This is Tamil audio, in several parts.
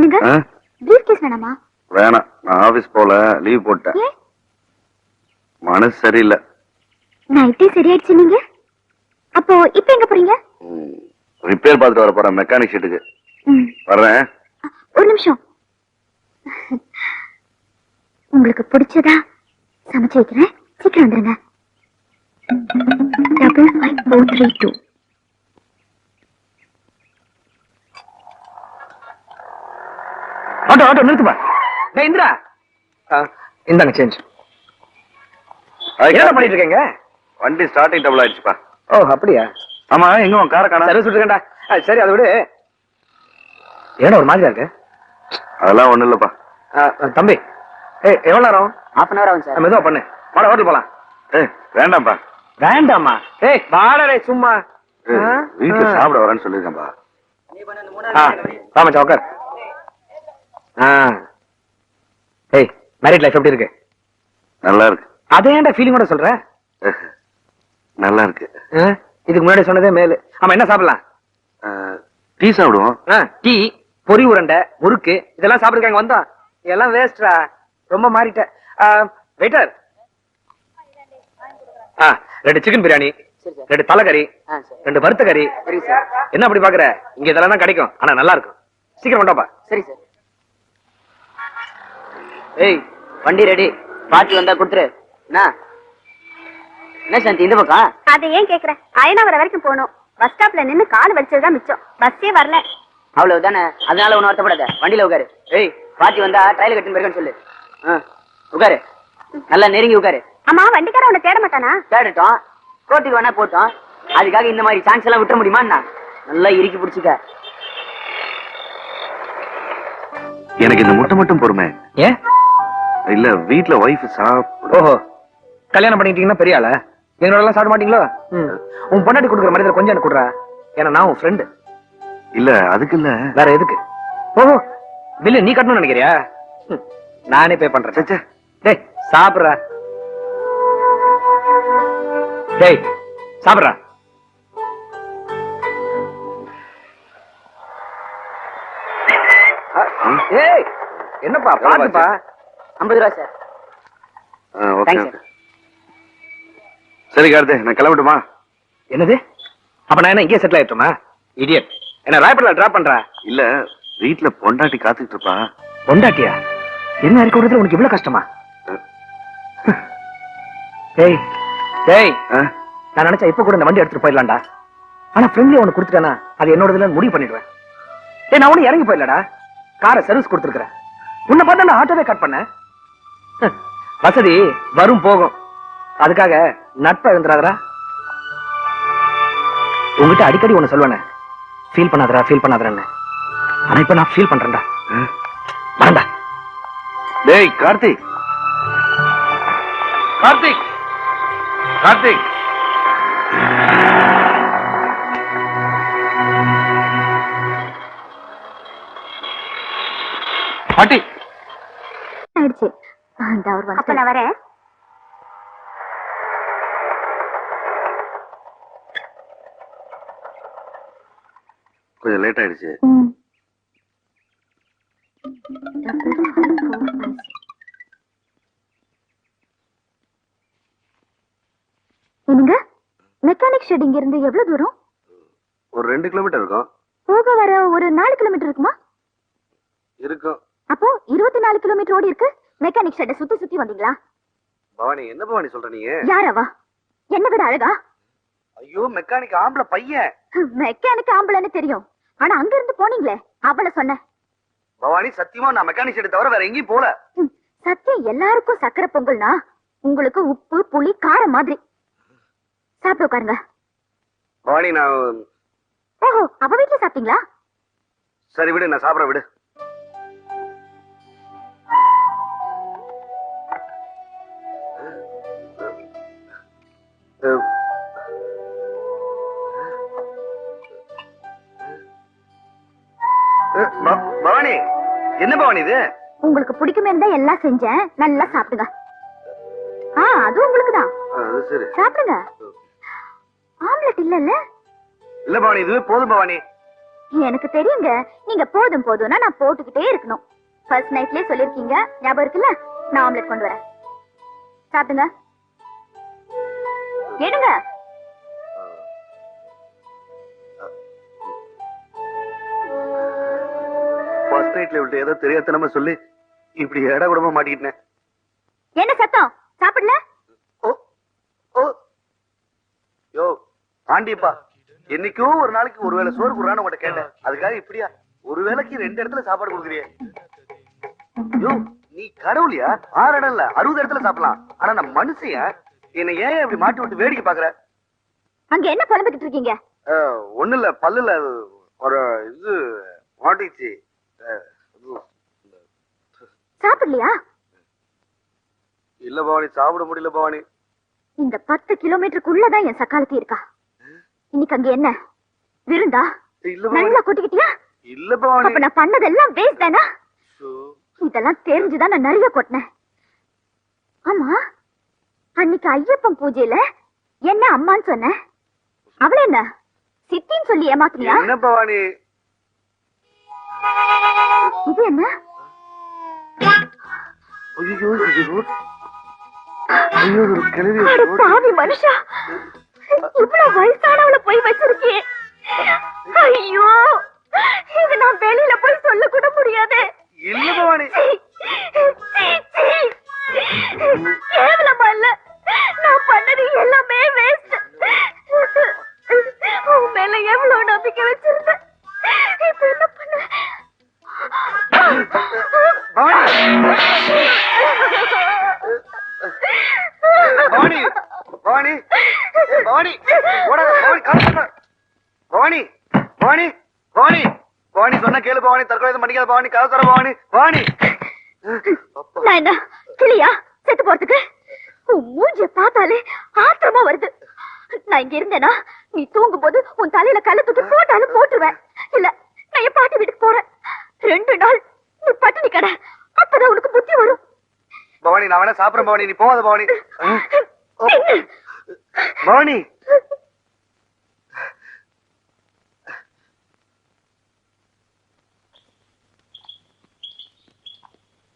என்னங்க? ஆ? பிரீஃப் கேஸ் வேணாமா? வேணாம். நான் ஆபீஸ் போல லீவ் போட்டேன். மனசு சரியில்லை. நைட்டே சரியாயிடுச்சு நீங்க? அப்போ இப்ப எங்க போறீங்க? ரிப்பேர் பார்த்துட்டு வர போறேன் மெக்கானிக் ஷீட்டுக்கு வர்றேன். ஒரு நிமிஷம். உங்களுக்கு பிடிச்சதா? சமைச்சு வைக்கிறேன். சீக்கிரம் வந்துருங்க. Double five four three two auto auto நிறுத்துப்பா. டேய் இந்திரா. ஆ, இந்தாங்க சேஞ்ச் என்ன பண்ணிட்டு இருக்கீங்க வண்டி ஸ்டார்டிங் டபுள் ஆயிடுச்சுப்பா. ஓ அப்படியா? ஆமா எங்க உன் காரை காணா? சர்வீஸ் விட்டுருக்கேன்டா ஆ, சரி அதை விடு. ஏன்னா ஒரு மாதிரியா இருக்கு? அதெல்லாம் ஒண்ணும் இல்லப்பா. தம்பி. ஏய் எவ்வளவு நேரம்? ஹாஃப் அன் அவர் ஆகும் சார் மெதுவா பண்ணு. வாடா ஹோட்டல் போலாம். ஏய் வேண்டாம்ப்பா. வேண்டாமா? ஏய் வாடா டேய் சும்மா? வீட்டுல. சாப்பிட வரேன்னு சொல்லிருக்கேன்பா ஆ வா மச்சான் உட்கார் ஆ ஏய் மேரிட் லைஃப் எப்படி இருக்கு? நல்லா இருக்கு அதே ஏன்டா ஃபீலிங்கோட சொல்ற? நல்லா இருக்கு ஆ? இதுக்கு முன்னாடி சொன்னதே மேலு. ஆமா என்ன சாப்பிடலாம்? டீ சாப்பிடுவோம். ஆ, டீ பொரி உருண்டை முறுக்கு இதெல்லாம் சாப்பிடுறாங்க வந்தோம். இதெல்லாம் வேஸ்ட்ரா ரொம்ப மாறிட்ட. வெயிட்டர் ஆ ரெண்டு சிக்கன் பிரியாணி சரி சார். ரெண்டு தலைக்கறி ரெண்டு வறுத்த கறி. சரி சார். என்ன அப்படி பாக்குற? இங்க இதெல்லாம் தான் கிடைக்கும். ஆனா நல்லா இருக்கும். சீக்கிரம் கொண்டாப்பா சரி சார். ஏய் வண்டி ரெடி பாட்டி வந்தா கொடுத்துரு. என்ன? என்ன சாந்தி இந்த பக்கம்? அதை ஏன் கேக்குற? அயனாவரம் வரைக்கும் போகணும். பஸ் ஸ்டாப்ல நின்னு கால் வச்சதுதான் மிச்சம். பஸ்ஸே வரல. அவ்வளவு தானே அதனால ஒன்னும் வருத்தப்படாத. வண்டியில உட்காரு. ஏய் பாட்டி வந்தா ட்ரையல் கட்டின்னு போயிருக்கேன்னு சொல்லு. ஆ, உட்காரு. நல்லா நெருங்கி உட்காரு. அம்மா வண்டிக்காரன் உன்னை தேட மாட்டானா? தேடட்டும். கோர்ட்டுக்கு வேணா போட்டோம். அதுக்காக இந்த மாதிரி சான்ஸ் எல்லாம் விட்டுற முடியுமா என்ன? நல்லா இறுக்கி பிடிச்சிக்க. எனக்கு இந்த முட்டை மட்டும் பொறுமை. ஏன்? இல்ல வீட்டுல ஒய்ஃப் சாப்பிட ஓஹோ. கல்யாணம் பண்ணிக்கிட்டீங்கன்னா பெரிய ஆளா? எங்களோட எல்லாம் சாப்பிட மாட்டீங்களோ. உன் பொண்டாட்டி கொடுக்குற மனிதர் கொஞ்சம் எனக்கு கொடுறா. ஏன்னா நான் உன் ஃப்ரெண்டு இல்ல அதுக்கு இல்ல. வேற எதுக்கு? ஓஹோ பில்லு நீ கட்டணும்னு நினைக்கிறியா? நானே பே பண்றேன். டேய் சாப்பிடுறா. டேய் சாப்பிடுறா. ஏய் என்னப்பா பாத்துப்பா ஐம்பது ரூபா சார். ஆ, ஓகே Thanks, ஓகே சரி. கார்த்தி நான் கிளம்பட்டுமா? என்னது? அப்ப நான் என்ன இங்கே செட்டில் ஆயிட்டுமா? இடியட் என்ன ராயப்படல டிராப் பண்றா? இல்ல வீட்டுல பொண்டாட்டி காத்துக்கிட்டு இருப்பா. பொண்டாட்டியா? என்ன இருக்க விடுறதுல உனக்கு இவ்வளவு கஷ்டமா? டேய் டேய். ஆ? நான் நினைச்சா இப்ப கூட இந்த வண்டி எடுத்துட்டு போயிடலாம்டா. ஆனா ஃப்ரெண்ட்லி உனக்கு கொடுத்துட்டேனா அது என்னோடதுல முடிவு பண்ணிடுவேன். டேய் நான் ஒண்ணு இறங்கி போயிடலடா. காரை சர்வீஸ் கொடுத்துருக்கேன் உன்னை பார்த்தா நான் ஆட்டோவே கட் பண்ணேன். வசதி வரும் போகும். அதுக்காக நட்பை எழுந்துறாதரா உங்ககிட்ட அடிக்கடி ஒண்ணு சொல்லுவேனே. ஃபீல் பண்ணாதரா ஃபீல் பண்ணாதடன்னு ஆனா இப்ப நான் ஃபீல் பண்றேன்டா. ஆ? டேய் கார்த்திக். கார்த்திக். கார்த்திக். அந்த அவர் அப்ப நான் வரேன். கொஞ்சம் லேட் ஆயிடுச்சு. என்னங்க? மெக்கானிக் ஷெட் இங்க இருந்து எவ்வளவு தூரம்? ஒரு ரெண்டு கிலோமீட்டர் இருக்கும். போக வர ஒரு நாலு கிலோமீட்டர் இருக்குமா? இருக்கும். அப்போ இருபத்தி நாலு கிலோமீட்டர் ஓடி இருக்கு? மெக்கானிக் ஷெட்டை சுத்தி சுத்தி வந்தீங்களா? பவானி என்ன பவானி சொல்ற நீங்க? யாரவா? என்ன விட அழகா? ஐயோ மெக்கானிக் ஆம்பளை பையன். மெக்கானிக் ஆம்பளைன்னு தெரியும். ஆனா அங்க இருந்து போனீங்களே அவளை சொன்னேன் பவானி சத்தியமா நான் மெக்கானிக் ஷெட் தவிர வேற எங்கேயும் போல. சத்தியம் எல்லாருக்கும் சக்கரை பொங்கல்னா உங்களுக்கு உப்பு புளி காரம் மாதிரி. சாப்பிட்டு உட்காருங்க. பவானி நான் ஓஹோ அவ வீட்டுல சாப்பிட்டீங்களா? சரி விடு நான் சாப்பிட விடு. பவானி என்ன பவானி இது? உங்களுக்கு பிடிக்குமே தான் எல்லாம் செஞ்சேன். நல்லா சாப்பிடுங்க. ஆ அது உங்களுக்கு தான் சாப்பிடுங்க. ஆம்லெட் இல்லல்ல? இல்ல பவானி இதுவே போதும் பவானி. எனக்கு தெரியுங்க. நீங்க போதும் போதும்னா நான் போட்டுக்கிட்டே இருக்கணும். ஃபர்ஸ்ட் நைட்லயே சொல்லிருக்கீங்க ஞாபகம் இருக்குல்ல? நான் ஆம்லெட் கொண்டு வரேன். சாப்பிடுங்க. எடுங்க. நைட்ல விட்டு ஏதோ தெரியாதனமா சொல்லி இப்படி இட கூடமா மாட்டிக்கிட்டேன். என்ன சத்தம்? சாப்பிடல? ஓ ஓ. யோ பாண்டியப்பா என்னைக்கோ ஒரு நாளைக்கு ஒரு வேளை சோறு குடுறான்னு உங்கள்ட்ட கேட்டேன். அதுக்காக இப்படியா? ஒரு வேளைக்கு ரெண்டு இடத்துல சாப்பாடு கொடுக்குறியே. யோ நீ கடவுளியா? ஆறு இடம் இல்ல அறுபது இடத்துல சாப்பிடலாம். ஆனா நான் மனுஷையா என்னை ஏன் இப்படி மாட்டி விட்டு வேடிக்கை பாக்குற அங்க என்ன புலம்பிக்கிட்டு இருக்கீங்க? ஒண்ணு இல்ல பல்லுல ஒரு இது மாட்டிச்சு சாப்பிடலையா? இல்ல பவானி சாப்பிட முடியல பவானி. இந்த பத்து கிலோமீட்டருக்குள்ளதான் என் சக்காலத்தி இருக்கா? இன்னைக்கு அங்க என்ன? விருந்தா? நல்லா கொட்டிக்கிட்டியா? இல்ல பவானி. அப்ப நான் பண்ணதெல்லாம் வேஸ்ட் தானா. இதெல்லாம் தெரிஞ்சுதான் நான் நிறைய கொட்டினேன். ஆமா அன்னைக்கு ஐயப்பன் பூஜையில என்ன அம்மான்னு சொன்ன அவள என்ன? சித்தின்னு சொல்லி ஏமாத்துறியா என்ன பவானி? இது என்ன? ஐயோ இது ஐயோ இது ஒரு கிழவி அட பாவி மனுஷா. இவ்வளவு வயசானவள போய் வச்சிருக்கியே. ஐயோ இது நான் வெளியில போய் சொல்ல கூட முடியாது. இல்ல பவானி. கேவலமா இல்ல. நான் பண்ணது எல்லாமே வேஸ்ட் உன் மேல எவ்வளவு நம்பிக்கை வச்சிருந்தேன். பவானி பவானி சொன்ன கேளு பவானி தற்கொலை பண்ணிக்காத பவானி கதை தர பவானி. பவானி. என்ன கிளியா செத்து போறதுக்கு? உன் மூஞ்சிய பார்த்தாலே ஆத்திரமா வருது. நான் இங்க இருந்தேனா நீ தூங்கும் போது உன் தலையில கல்ல தூக்கி போட்டாலும் போட்டுருவேன். இல்ல நான் என் பாட்டி வீட்டுக்கு போறேன். ரெண்டு நாள் நீ பட்டினி கடை அப்பதான் உனக்கு புத்தி வரும். பவானி நான் வேணா சாப்பிடுறேன் பவானி. நீ போகாத பவானி? பவானி.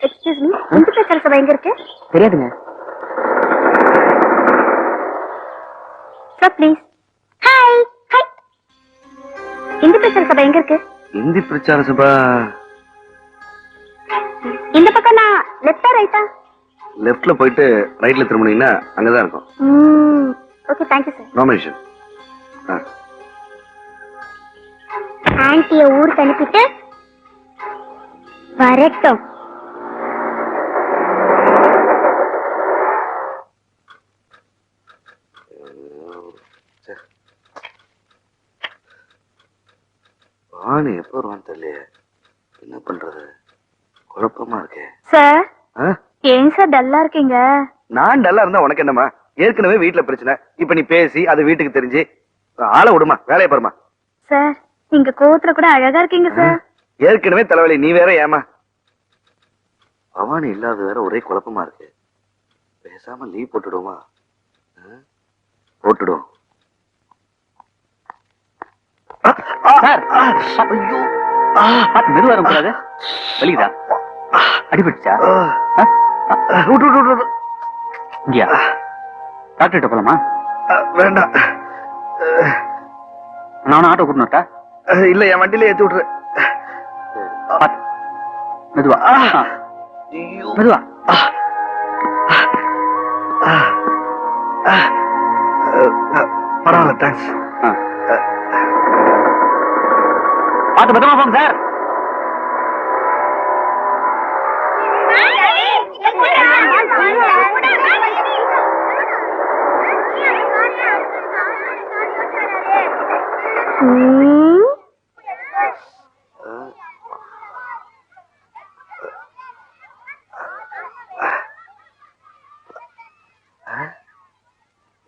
எக்ஸ்கியூஸ் மீ இந்து பேசுற சபை எங்க இருக்கு? தெரியாதுங்க. Sir please hi hi Hindu பேசுற சபை எங்க இருக்கு? இந்தி பிரச்சார சபா. இந்த பக்கம் நான் லெஃப்டா ரைட்டா லெஃப்ட்ல போயிட்டு ரைட்ல திரும்பினீங்கன்னா அங்கதான் இருக்கும். ம் okay thank you sir nomination ஆன்ட்டிய ஊருக்கு அனுப்பிட்டு வரட்டும் வாணி தெரியலையே. என்ன பண்றது? குழப்பமா இருக்கே. சார் ஆ? ஏன் சார் டல்லா இருக்கீங்க? நான் நல்லா இருந்தா உனக்கு என்னம்மா? ஏற்கனவே வீட்டுல பிரச்சனை. இப்ப நீ பேசி அது வீட்டுக்கு தெரிஞ்சு ஆளை விடுமா? வேலையை பாருமா சார் நீங்க கோவத்துல கூட அழகா இருக்கீங்க சார். ஏற்கனவே தலைவலி. நீ வேற ஏமா பவானி இல்லாத வேற ஒரே குழப்பமா இருக்கு. பேசாம லீவ் போட்டுடுவோமா? ஆ? போட்டுடுவோம். சார் ஐயோ. பார்த்து மெதுவா வரக்கூடாது வலிக்குதா அடிபட்டுச்சா? விட்டு விட்டு விட்டு, இங்கயா? டாக்டர்கிட்ட போலாமா? வேண்டாம். நான் ஆட்டோ கூட்டணுட்டா இல்ல என் வண்டியில ஏத்தி பார்த்து மெதுவா. மெதுவா. பரவாயில்ல தேங்க்ஸ் பார்த்து பத்திரமா போங்க சார்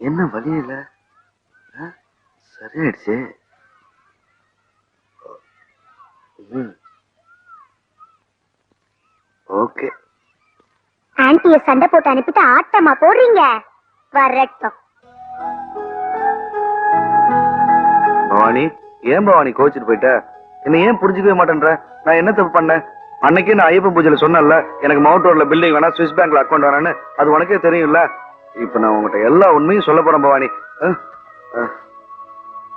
என்ன வழியில இல்ல ஆ? சரியாயிடுச்சு ம். ஓகே ஆன்ட்டிய சண்டை போட்டு அனுப்பிட்டு ஆட்டமா போடுறீங்க? வரட்டும் பவானி ஏன் பவானி கோச்சிட்டு போயிட்ட? என்ன ஏன் புரிஞ்சுக்கவே மாட்டேன்ற? நான் என்ன தப்பு பண்ணேன்? அன்னைக்கே நான் ஐயப்பன் பூஜையில சொன்னேன்ல எனக்கு மவுண்ட் ரோட்ல பில்டிங் வேணா சுவிஸ் பேங்க்ல அக்கௌண்ட் வேணான்னு அது உனக்கே தெரியும்ல? இப்ப நான் உங்ககிட்ட எல்லா உண்மையும் சொல்ல போறேன் பவானி.